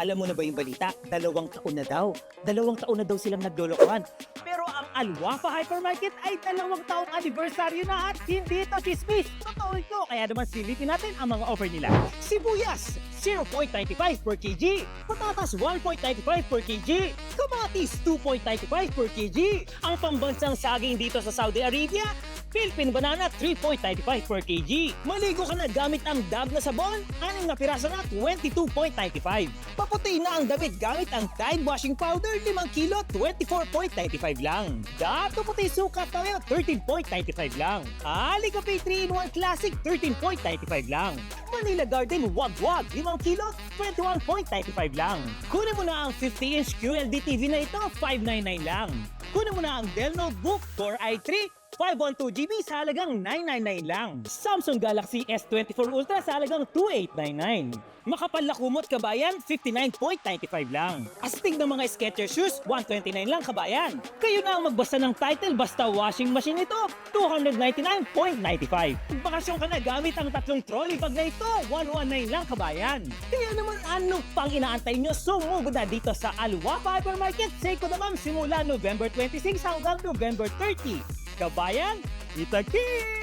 Alam mo na ba yung balita? Dalawang taon na daw. Dalawang taon na daw silang naglolokohan. Pero ang Alwafa Hypermarket ay dalawang taong anibersaryo na at hindi ito chismis. Totoo ito. Kaya naman silipin natin ang mga offer nila. Sibuyas, 0.95 per kg. Patatas, 1.95 per kg. Kamatis, 2.95 per kg. Ang pambansang saging dito sa Saudi Arabia, Philippine banana, 3.95 per kg. Maligo ka na gamit ang dab na sabon, aning na piraso na 22.95. Paputi na ang damit gamit ang Tide Washing Powder, 5 kilo, 24.95 lang. Dato puti sukat tayo, 13.95 lang. Ali Cafe 3-in-1 Classic, 13.95 lang. Manila Garden Wag Wag, 5 kilo, 21.95 lang. Kunin mo na ang 50-inch QLED TV na ito, 599 lang. Kunin mo na ang Dell Notebook Core i3 512GB sa halagang 999 lang. Samsung Galaxy S24 Ultra sa halagang 2899. Makapal na kumot kabayan, 59.95 lang. Astig ng mga Skechers shoes, 129 lang kabayan. Kayo na ang magbasa ng title basta washing machine ito, 299.95. Bakasyon ka na gamit ang tatlong trolley bag na ito, 119 lang kabayan. Kaya naman ano pang inaantay nyo, sumugod na dito sa Alwafa Hypermarket, Seiko naman simula November 26 hanggang November 30. Kabayan, kita kits!